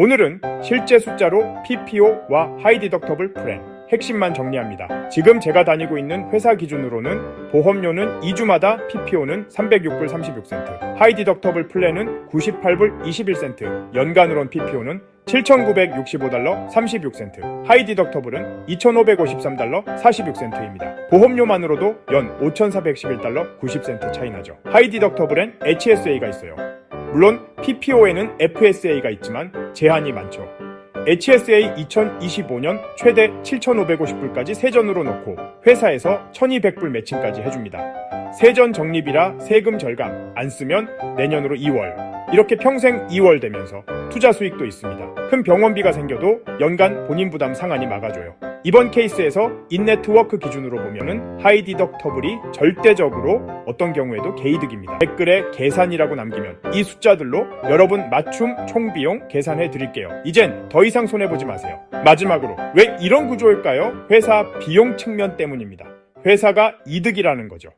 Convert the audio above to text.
오늘은 실제 숫자로 PPO와 하이 디덕터블 플랜 핵심만 정리합니다. 지금 제가 다니고 있는 회사 기준으로는 보험료는 2주마다 PPO는 306불 36센트, 하이 디덕터블 플랜은 98불 21센트, 연간으론 PPO는 7,965달러 36센트, 하이 디덕터블은 2,553달러 46센트입니다. 보험료만으로도 연 5,411달러 90센트 차이 나죠. 하이 디덕터블엔 HSA가 있어요. 물론 PPO에는 FSA가 있지만 제한이 많죠. HSA 2025년 최대 7,550불까지 세전으로 넣고 회사에서 1,200불 매칭까지 해줍니다. 세전 적립이라 세금 절감, 안 쓰면 내년으로 2월. 이렇게 평생 2월 되면서 투자 수익도 있습니다. 큰 병원비가 생겨도 연간 본인 부담 상한이 막아줘요. 이번 케이스에서 인네트워크 기준으로 보면은 하이 디덕 터블이 절대적으로 어떤 경우에도 개이득입니다. 댓글에 계산이라고 남기면 이 숫자들로 여러분 맞춤 총 비용 계산해 드릴게요. 이젠 더 이상 손해보지 마세요. 마지막으로 왜 이런 구조일까요? 회사 비용 측면 때문입니다. 회사가 이득이라는 거죠.